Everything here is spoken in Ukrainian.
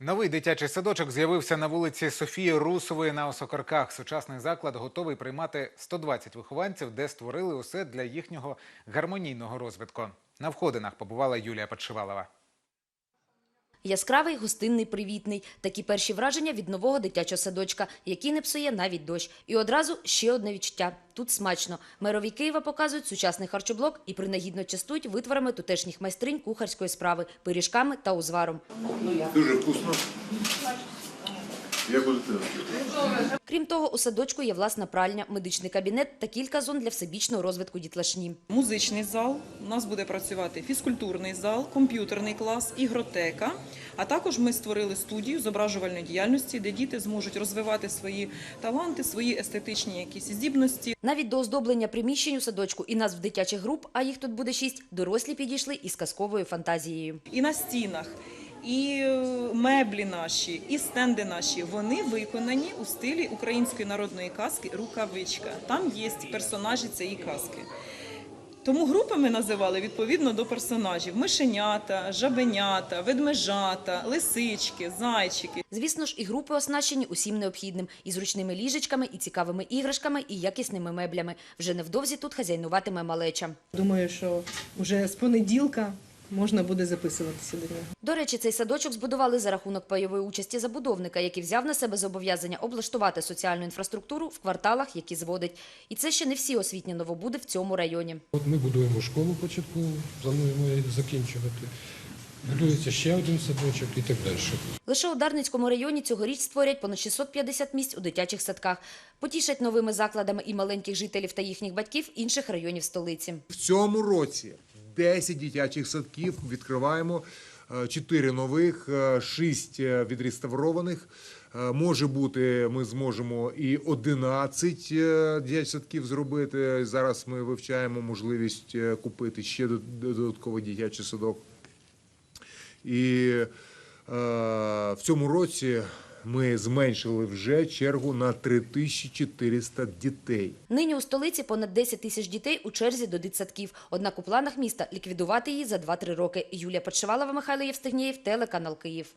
Новий дитячий садочок з'явився на вулиці Софії Русової на Осокарках. Сучасний заклад готовий приймати 120 вихованців, де створили усе для їхнього гармонійного розвитку. На входинах побувала Юлія Подшивалова. Яскравий, гостинний, привітний. Такі перші враження від нового дитячого садочка, який не псує навіть дощ. І одразу ще одне відчуття. Тут смачно. Мерові Києва показують сучасний харчоблок і принагідно частують витворами тутешніх майстринь кухарської справи, пиріжками та узваром. Дуже вкусно. Як будете? Крім того, у садочку є власна пральня, медичний кабінет та кілька зон для всебічного розвитку дітлашні. Музичний зал, у нас буде працювати фізкультурний зал, комп'ютерний клас, ігротека. А також ми створили студію зображувальної діяльності, де діти зможуть розвивати свої таланти, свої естетичні якісь здібності. Навіть до оздоблення приміщень у садочку і назв дитячих груп, а їх тут буде шість, дорослі підійшли із казковою фантазією. І на стінах, і е, меблі наші, і стенди наші, вони виконані у стилі української народної казки Рукавичка. Там є персонажі цієї казки. Тому групи ми називали відповідно до персонажів: мишенята, жабенята, ведмежата, лисички, зайчики. Звісно ж, і групи оснащені усім необхідним – і зручними ліжечками, і цікавими іграшками, і якісними меблями. Вже невдовзі тут хазяйнуватиме малеча. Думаю, що вже з понеділка можна буде записуватися до нього. До речі, цей садочок збудували за рахунок пайової участі забудовника, який взяв на себе зобов'язання облаштувати соціальну інфраструктуру в кварталах, які зводить. І це ще не всі освітні новобуди в цьому районі. От ми будуємо школу початкову, плануємо її закінчувати. Будується ще один садочок і так далі. Лише у Дарницькому районі цьогоріч створять понад 650 місць у дитячих садках. Потішать новими закладами і маленьких жителів та їхніх батьків інших районів столиці. В цьому році 10 дитячих садків відкриваємо. 4 нових, 6 відреставрованих. Е, Може бути, ми зможемо і 11 е, дитячих садків зробити. Зараз ми вивчаємо можливість е, купити ще дод- додатковий дитячий садок. І е, в цьому році ми зменшили вже чергу на 3400 дітей. Нині у столиці понад 10 тисяч дітей у черзі до дитсадків. Однак у планах міста ліквідувати її за 2-3 роки. Юлія Подшивалова, Михайло Євстигнєєв, телеканал Київ.